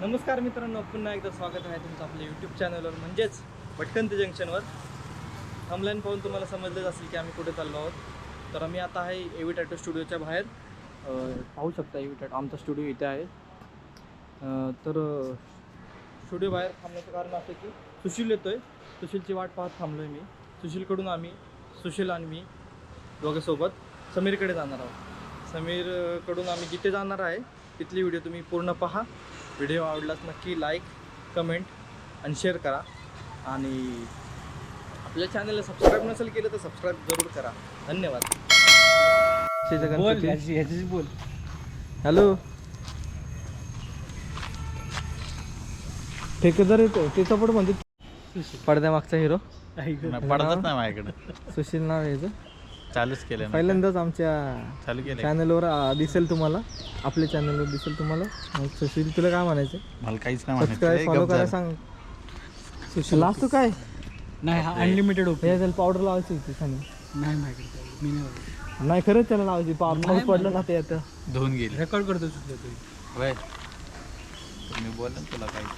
नमस्कार मित्रांनो पुन्हा एकदा स्वागत आहे तुमचं आपल्या यूट्यूब चॅनलवर म्हणजेच भटकंत जंक्शनवर ऑनलाईन पाहून तुम्हाला समजलंच असेल की आम्ही कुठे चाललो आहोत. तर आम्ही आता आहे एव्ही टॅटो स्टुडिओच्या बाहेर. पाहू शकता एव्ही टॅटो आमचा स्टुडिओ इथे आहे. तर स्टुडिओ बाहेर थांबण्याचं कारण असं की सुशील येतोय. सुशीलची वाट पाहत थांबलो आहे मी. सुशीलकडून आम्ही सुशील आणि मी दोघेसोबत समीरकडे जाणार आहोत. समीरकडून आम्ही जिथे जाणार आहे तिथली व्हिडिओ तुम्ही पूर्ण पहा. व्हिडिओ आवडलाच नक्की लाईक कमेंट आणि शेअर करा. आणि आपल्या चॅनलला सबस्क्राईब नसेल केलं तर सबस्क्राईब जरूर करा. धन्यवाद. बोल हॅलो. ठेकेदार येतो त्याचा पण म्हणते पडद्यामागचा हिरो पडतच नाही माझ्याकडे. सुशील नाव आहे याचं. चालूच केलं. पहिल्यांदाच आमच्या चालू केलं चॅनलवर दिसेल तुम्हाला. आपल्या चॅनलवर दिसेल तुम्हाला. मग सुशील तुला काय म्हणायचं मला काहीच नाही सबस्क्राईब फॉलो करायला सांग. सुशील असतो काय? नाही हा अनलिमिटेड हे त्याला पावडर लावायची होती खाली नाही माहिती मी नाही बघितलं. नाही खरंच त्याला लावायची. पा पाऊस पडलं ना ते आता. धुवून गेली. रेकॉर्ड करतो चुकलं तू. वय मी बोल ना तुला काही.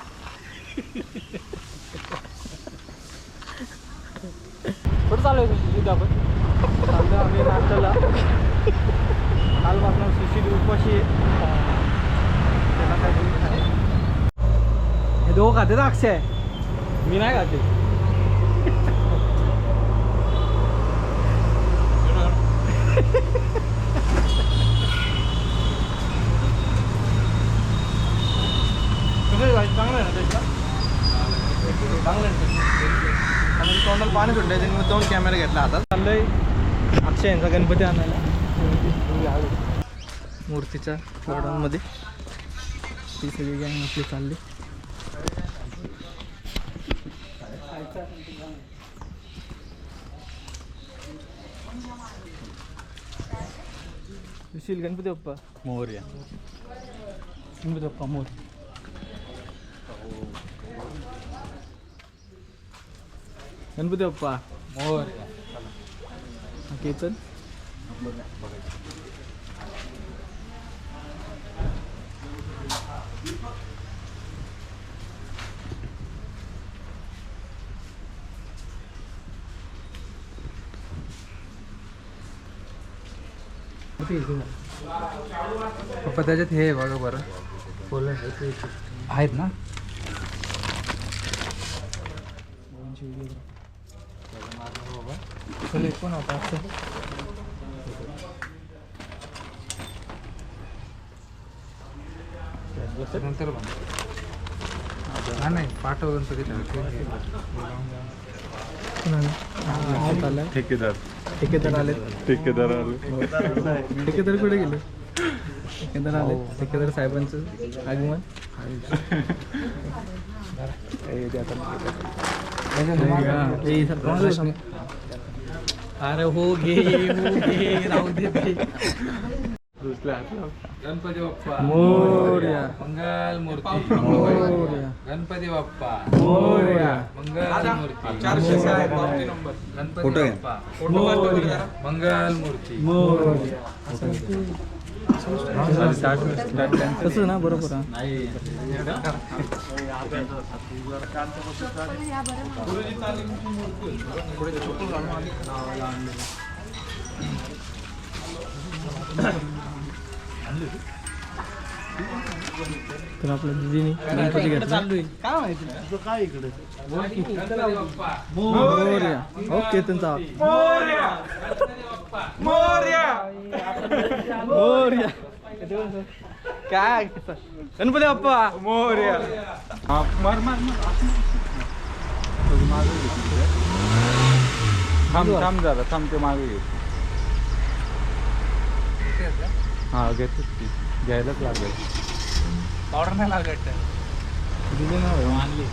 कुठं चालू आहे सुशील आपण? चाललो आम्ही नाश्त्याला. कालपासून सुशील उपाशी हे दोघं खाते ना अक्षय? मी नाही खाते. चांगलं आहे ना त्याच्या चांगलं आहे तोंडाला पाणी सुटलं त्यांनी दोन कॅमेरा घेतला हातात. चाललंय. अक्षय यांचा गणपती आणायला. मूर्तीच्या गार्डनमध्ये ती सगळी गँग आपली चालली. सुशील गणपती बाप्पा? मोहर्या गणपती बाप्पा मोर. गणपती बाप्पा. मोहर्या हा केतन पप्पा त्याच्यात हे आहे बघा बरं. आहेत ना? चल एक पण होता असं नंतर. हा नाही पाठव गणपती आलाय ठेकेदार ठेकेदार आले ठेकेदार ठेकेदार कुठे गेले ठेकेदार आले ठेकेदार साहेबांचं आगमन हे सांग? अरे हो घे हो घे राहू दे ते. गणपती बाप्पा. मोरया. मंगल मूर्ती. मोरया. गणपती बाप्पा. मोरया. मंगल मूर्ती. गणपती बाप्पा. मंगल मूर्ती. मोरया. तसं ना बरोबर तर आपल्या दिदीने गणपती घेतला. ओके त्यांचा मोरया! काय? गणपती बाप्पा. मोरया. थांब थांब जरा थांब ते मागे घे. हा घेतोच ती घ्यायलाच लागेल. पावडर नाही लागत. दिले ना. आणली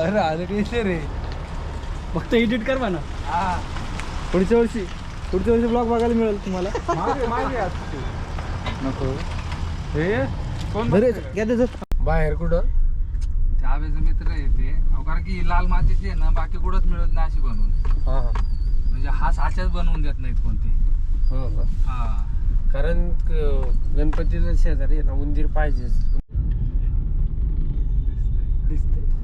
अरे ऑलरेडी रे. फक्त एडिट कर म्हणा. हा. पुढच्या वर्षी पुढच्या वर्षी ब्लॉग बघायला मिळेल तुम्हाला. नको. हे? बाहेर कुठं? ते आवेचा मित्र आहे ते. कारण की लाल मातीची आहे ना बाकी कुठंच मिळत नाही अशी बनवून. म्हणजे हा साच्याच बनवून देत नाहीत कोणते. हो हा. कारण गणपतीला शेजारी आहे ना उंदीर पाहिजेच.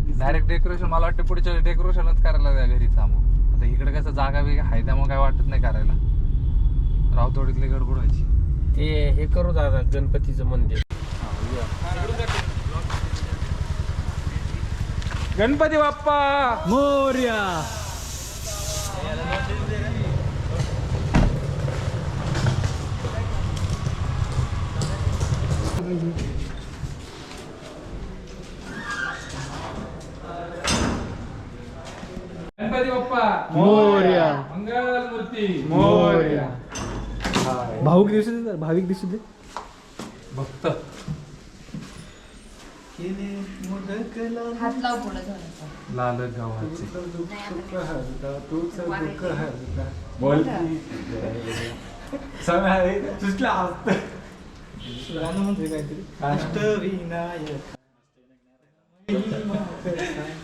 डायरेक्ट डेकोरेशन मला वाटतं पुढच्या डेकोरेशनच करायला द्या घरी थांबू आता इकडे कसं जागा वेगळी आहे त्यामुळे काय वाटत नाही करायला. रावतोडीतली गडबड व्हायची. ते हे करू दादा गणपतीचं मंदिर. गणपती बाप्पा! मोर्या! गणपती बाप्पा मोर्या. मंगल मूर्ती मोर्या भाऊक दिसू दे भाविक दिसू दे. भक्त. हात लाव पुढे थोडंसं. लाल गावाचे गाणं म्हणजे काहीतरी. अष्टविनायक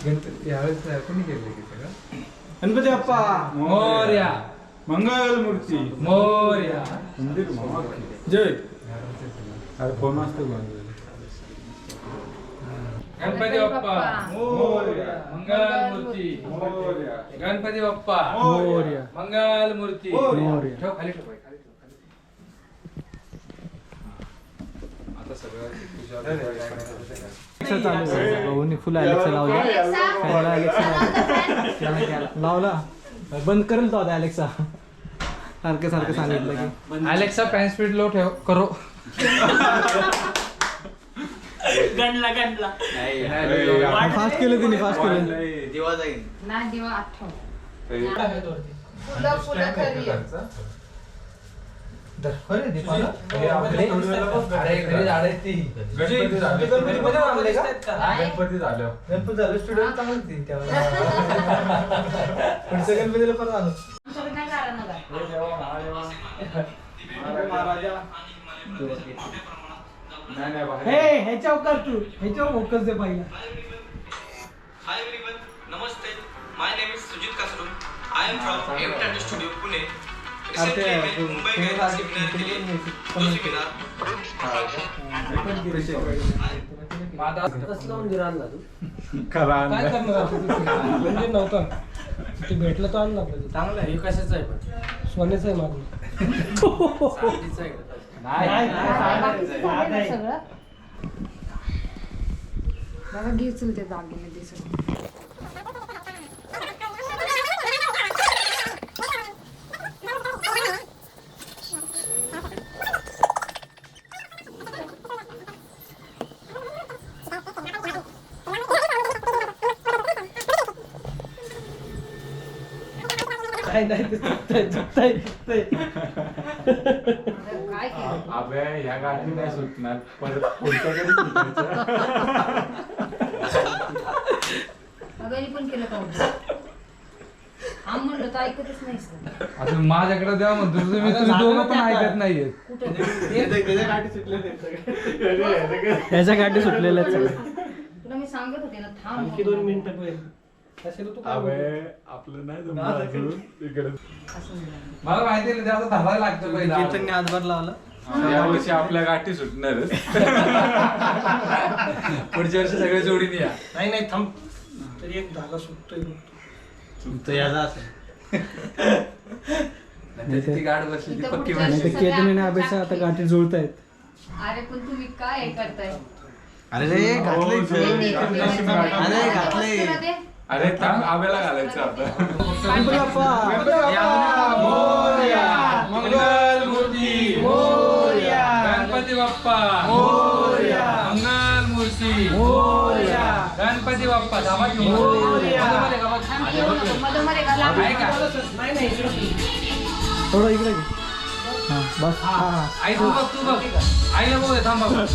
गणपती यावेळेस कोणी केले गणपती बाप्पा मोर्या मंगल मूर्ती मोर्या जय अरे फोन असतो गणपती बाप्पा मोर्या मंगल मूर्ती गणपती बाप्पा मोर्या मंगल मूर्ती मोरया. ठेव खाली ठेव खाली. आता सगळं अलेक्सा चालू आहे. भाऊनी फुल अलेक्सा लावली. फॅनला अलेक्सा लावला बंद करेल तो आता अलेक्सा सारखं सारखं सांगितलं की अलेक्सा पॅन स्पीड लो ठेव. करो. फास्ट केलं तिने फास्ट केलं. नाही दिवा फुलं फुलं खरी आहे. अरे घरी झाड आहेत ती गणपती झालं. गणपती झालं. स्टुडिओ चांगलं ती पुढच्या गणपतीला परत आलो बाहेर. हे ह्याच्यावर कर तू. ह्याच्यावर फोकस दे पहिला. Namaste. My name is Sujit Kasrum. I am from M Tattoo Studio, Pune. खरा काय करणार म्हणजे नव्हता. ते भेटलं तर आणलं आपल्याला. चांगलं आहे कशाचं आहे पण? सोन्याचं आहे माझं. सगळं? बघा घे चल ते दागिने ते नाही ते चुकतंय, चुकतंय, चुकतंय. काय केलं अबे ह्या गाडी नाही सुटणार परत पुढच्याकडे सुटायचं. अगं पण केलं का उलटं? हा म्हणलं तर ऐकतच नाही सर. आता माझ्याकडे द्या म्हणतो तुम्ही तुम्ही दोघं पण ऐकत नाहीये कुठं ह्याच्या गाठी तुला मी सांगत होते ना थांब आणखी दोन मिनिटं पहिले कशाला तू काय अबे बोलतो? आपलं नाही जमलं अजून. इकडे असं म्हणलं. मला माहिती नाही त्याचा धरायला लागतं पहिला कीर्तनने हातभार लावला यावर्षी आपल्या गाठी सुटणारच पुढच्या वर्षी सगळे जोडीने या नाही नाही थांब तरी एक धागा सुटतोय त्याची ती गाड बसली ती इथं पक्की पुढच्या बसली नाही तर केतन आणि अपेक्षा आता गाठी जुळतायत अरे पण तुम्ही काय हे करताय अरे रे दे, अरे. घातलंय. अरे थांब आब्याला घालायचं आता. गणपती बाप्पा मोरया. मंगल मूर्ती. मोरया. गणपती बाप्पा. मोरया. मंगल मूर्ती. मोरया. गणपती बाप्पा? थोडं इकडे हा बस. हा. हा आई तू बघ तू बघ. आईला बघू थांब बघ.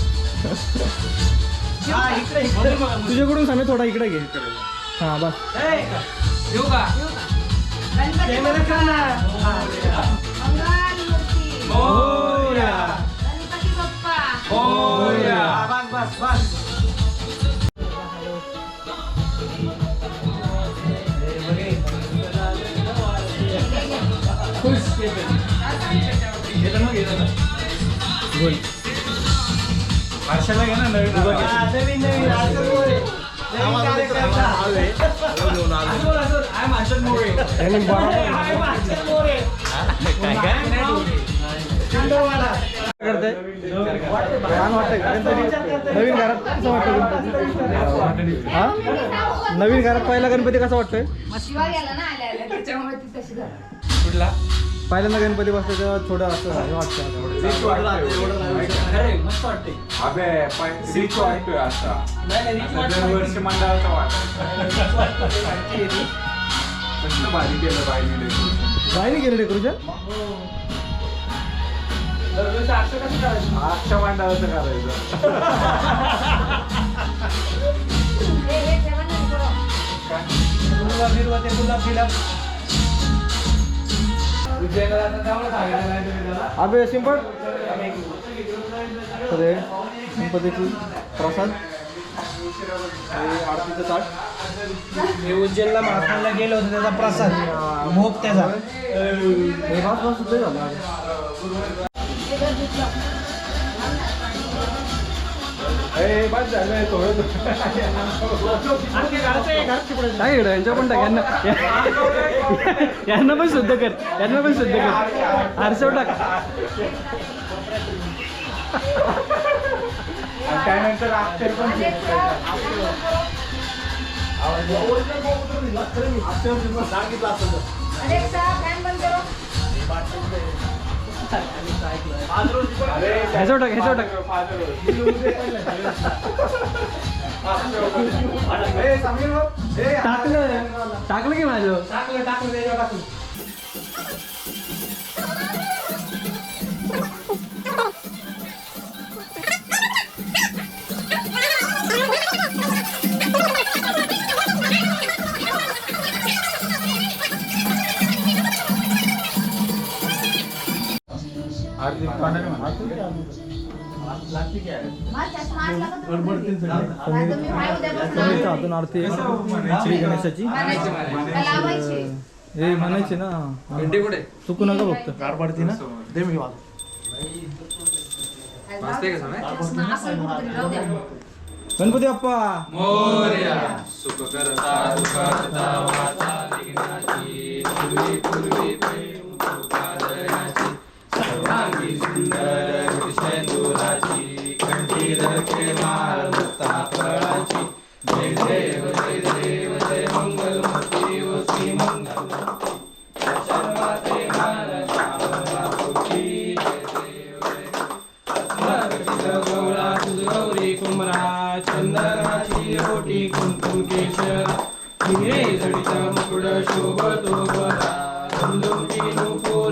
तुझ्याकडून सांग थोडा इकडे घे. हा बस. येऊ का? बस बस बस. खुश केतन. केतन मग केतन. हर्षाला घे ना नवीन आला. करते छान वाटतंय का? नवीन घरात कसं वाटतं हा नवीन घरात पहिला गणपती कसं वाटतोय गेला ती कुठला पहिल्यांदा गणपती बसतो तेव्हा थोडं असं हे वाटतं अबे रिच वाटतोय आता. आता दरवर्षी मंडळाचा वाटायचा कसलं भारी केलं बाईने decoration. बाईने केलं डेकोरेशन आजच्या मंडळाचं करायचं? हे हे. उज्जैनला जाताना त्यामुळे सांगितलं नाही तुम्ही अबे सिंपल. हे गणपतीची प्रसाद. हे आरतीचं ताट. मी उज्जैनला महात्माला गेलो होतो त्याचा प्रसाद. भोग त्याचा. हे बस सुद्धा झालं. काय यांच्या पण टाक यांना यांना पण शुद्ध कर यांना पण शुद्ध कर आरसव टाक त्यानंतर अक्षर पण change करायचं. ह्याच्यावर टाक ह्याच्यावर टाक टाकलं टाकलं की माझं? आरती पाण्याने हातून आरती श्री गणेशाची हे म्हणायचे ना कुठे चुकू नका फक्त कार पडते ना दे मी गणपती बाप्पा. मोर्या सुख करता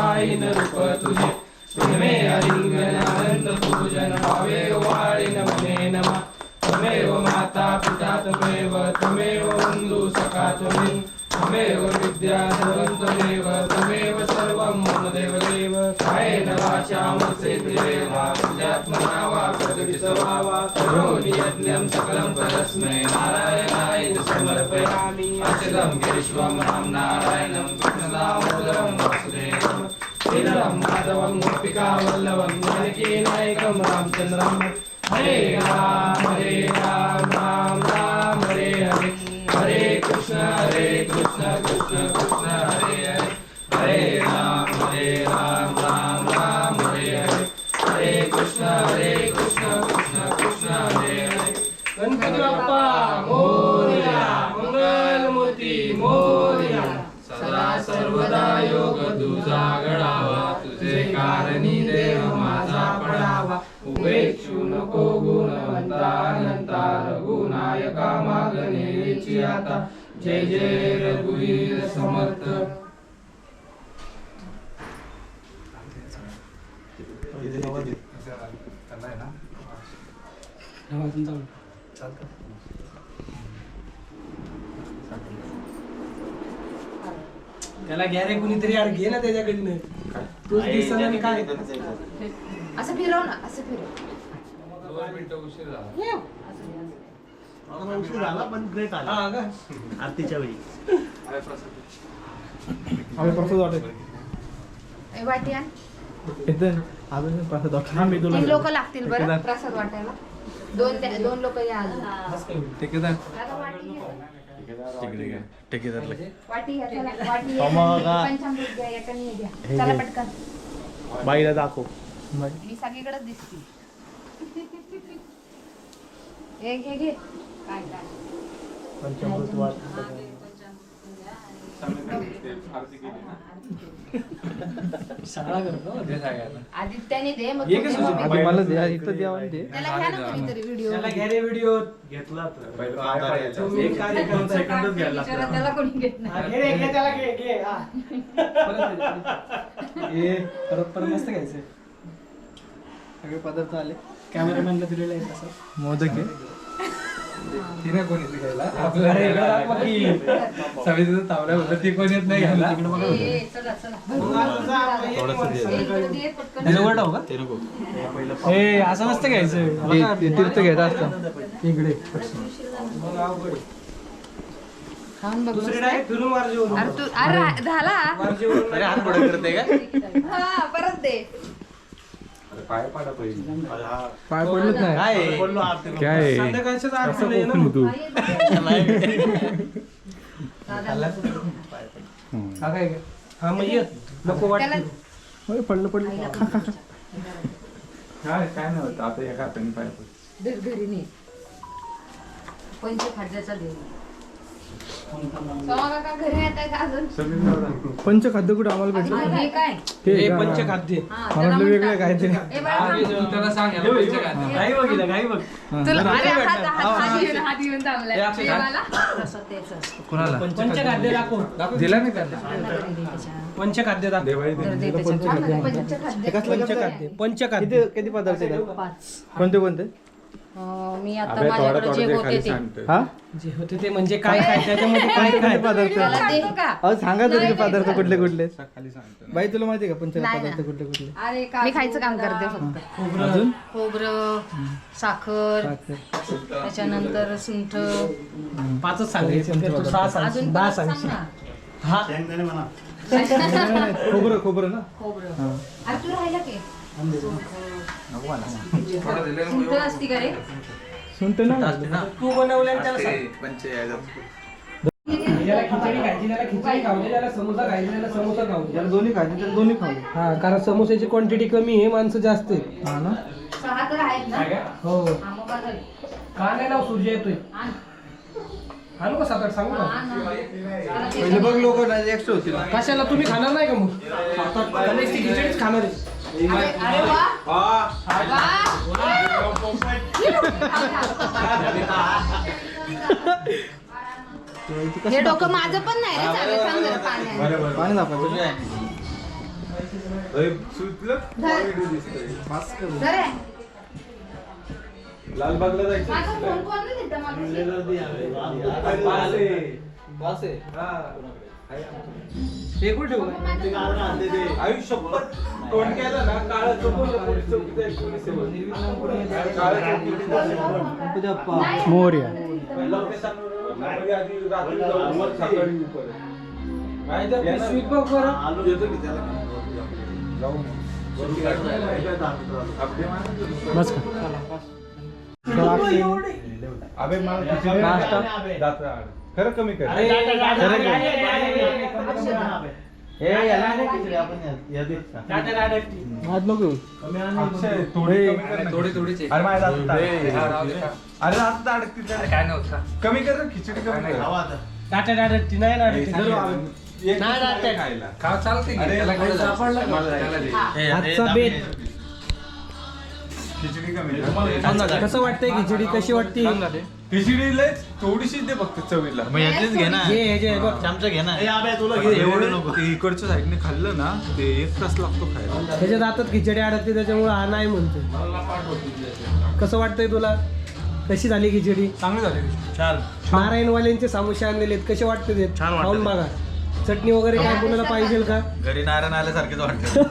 डोळ्याला पायीन रूप तुझे प्रेमे अलिंगन आनंद पूजन भावे वाळीन मने नमा त्वमेव माता पिता त्वमेव त्वमेव बंधू सखा त्वमेव त्वमेव विद्या सर्वं त्वमेव त्वमेव सर्वं मम देव कायेन वाचा मनसेन्द्रियेण बुद्ध्यात्मना वा प्रकृति करोमि यज्ञं सकलं परस्मै नारायणाय समर्पयामि अच्युतं केशवं राम మాధవం గోపికా వల్లవం మనకే నాయకం రామచంద్రం హరే రామ त्याला घ्या रे कुणीतरी यार घे ना त्याच्याकडनं. तूच काय? असं फिरव ना असं फिरव. दोन मिनिटं उशीर झाला. उशीर झाला पण ग्रेट आला. हा का? आरतीच्या वेळी. काय प्रसाद? आम्ही प्रसाद वाटेल. ए, वाटी आण. अजून हा लोक लागतील बरं. प्रसाद वाटायला. दोन दोन लोक या अजून. ठेकेदार. ठेकेदार बाईला दाखव. मी सगळीकडेच दिसते. हे घे काय काय? पंचामृत वाट करतो ते सांगायला. आदित्याने दे मग तुम्ही कसं मग- आधी मला द्या इथं द्या आणि दे त्याला घ्या ना कोणीतरी व्हिडिओ त्याला घ्या रे व्हिडिओ घेतला पहिलं पाय पडायचं. तुम्ही काय करताय? सेकंदच घ्यायला लागतं. त्याला कोणी घेत नाही हा, घे रे घे त्याला घे घे हा. परत परत परत मस्त घ्यायचं सगळे पदार्थ आले कॅमेरामॅनला दिलेलं आहे तसं मोदक आहे तिने कोणी घ्यायला. समितीचं तावल्या होतं ती कोणी येत नाही घ्यायला? हे असं नसतं घ्यायचं. तीर्थ घ्यायचं असतं. इकडे. झाला. मार जेवण अरे हात पुढे करते का? हा परत दे. पाय पाडा पहिली. पाय पडलंच नाही. पडलो काय? संध्याकाळच्याच ना? तू हा काय? हा मग ये. नको पडलं पडलं. काय काय नाही होत. आता एका हाताने पाय पंचखाद्याचा देव सोमा काका घरी येत आहे का अजून पंचखाद्य कुठं आम्हाला भेटलं हे काय ते हे? पंचखाद्य हा, मला वेगळं म्हणता. काय ते ए, बाळा, थांब. त्याला सांग याला पैसे काय ते. गाई बघितलं गाई बघ तुला बरं. अरे हात हात हात घेऊन हात घेऊन हे थांबलाय अक्षय खा. देवाला प्रसाद द्यायचा असतो. कुणाला पंचखाद्य दाखव दिला नाही. पंचखाद्य दाखव देवाई तर दे त्याच्या. हा ना, पंचखाद्य. पंचखाद्य पंचखाद्य किती किती पदार्थ पाच कोणते कोणते मी आता माझ्याकडे जे होते ते. हा? जे होते ते म्हणजे काय काय त्याच्यामध्ये काय काय पदार्थ. अहो सांगा नाही, पदार्थ कुठले कुठले? खाली सांगतो बाई तुला माहिती आहे का पंच नाही पदार्थ. कुठले कुठले? अरे मी खायचं काम करते फक्त. अजून? खोबरं साखर साखर. त्याच्यानंतर सुंठ. पाचच सांगायचे तू सहा अजून सांग दहा सांग. सांगशील ना. हा. खोबरं खोबरं ना? खोबरं. अरे तू राहिला की. सुंठ असती का रे सुनते ना तू बनवलं त्याला सांग याला खिचडी खायची त्याला खिचडी खाऊ त्याला समोसा त्याला समोसा खाऊ ज्याला दोन्ही खायचे दोन्ही खाऊ हा कारण समोस्याची क्वांटिटी कमी आहे माणसं जास्त आहे हा ना सहा तर आहेत ना हो हा, मग का नाही सूर्य येतोय आण. आणू का सात आठ सांगू आण ना. त्याला ते पहिले बघ लोक एक्स्ट्रा होतील कशाला तुम्ही खाणार नाही का मग खिचडीच खाणार आहे अरे अरे वा वा. हे डोकं माझं पण नाही रे चालेल सांग जरा पाण्याने पाणी दाखवायचं धर रे. लालबागला जायचं माझा फोन कोण नाही देत मला? हे कुठे ठेवू? आयुष्य तोंड केलं ना काळ नाही. मोर्या. बघ बरं. आलो येतो की त्याला? जाऊ मग. खरं कमी कर अरे, नको. अक्षय, थोडी कमी कर ना. थोडी थोडीच आहे. अरे माझ्या हातात ए, अडकते. हा, राहू दे. अरे हातात अडकते त्याला. काय नव्हतं कमी कर ना, खिचडी कमी कर टाटा टाटा ती नाही ना ती जरूर जरूर आवे. एक नाही, नाही, खिचडी खायला चालते की अरे, त्याला नाही, कुठं जायचं? सापडलं का? मला त्याला दे. आजचा बेत खिचडी कमी झाली. छान झालं. कसं वाटतंय खिचडी कशी वाटते खिचडी लय थोडीशीच दे फक्त चवीला. मग घे ना. हे हे जे बघ. चमचा घे ना. एवढं नको. ते इकडच्या साईडने खाल्लं ना ते एक तास लागतो खायला. त्याच्या दातात खिचडी अडकते त्याच्यामुळे हा नाही म्हणतोय. कसं वाटतंय तुला? कशी झाली खिचडी? चांगली झाली. छान. नारायणवाल्यांचे सामुशे आणलेले आहेत कसे वाटते ते? छान वाटतं. खाऊन बघा. चटणी वगैरे काय कोणाला पाहिजे का? घरी नारायण आल्यासारखेच वाटतं.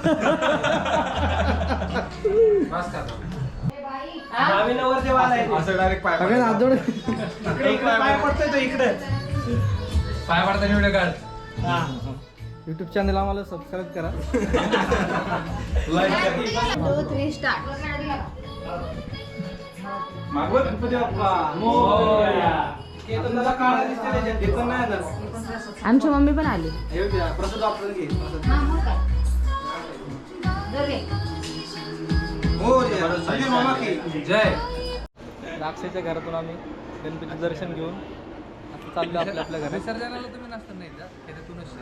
असं डायरेक्ट पाय सगळ्यात हातजोड इकडे इकडे पाय पडतोय तो इकडे. पाय पडताना व्हिडिओ काढ युट्यूब चॅनल आम्हाला सबस्क्राईब करा. टू थ्री स्टार्ट मागवत गणपती बाप्पा मोरया. केतनला काळा दिसते त्याच्यात, केतन नाही आलं. आमची मम्मी पण आली. हे प्रसाद वापरून घे. प्रसाद. जय. राक्षच्या घरातून आम्ही गणपतीचं दर्शन घेऊन आता चाललो आपल्या आपल्या घरात विसर्जनाला तुम्ही नसता नाही का? त्याच्यातूनच.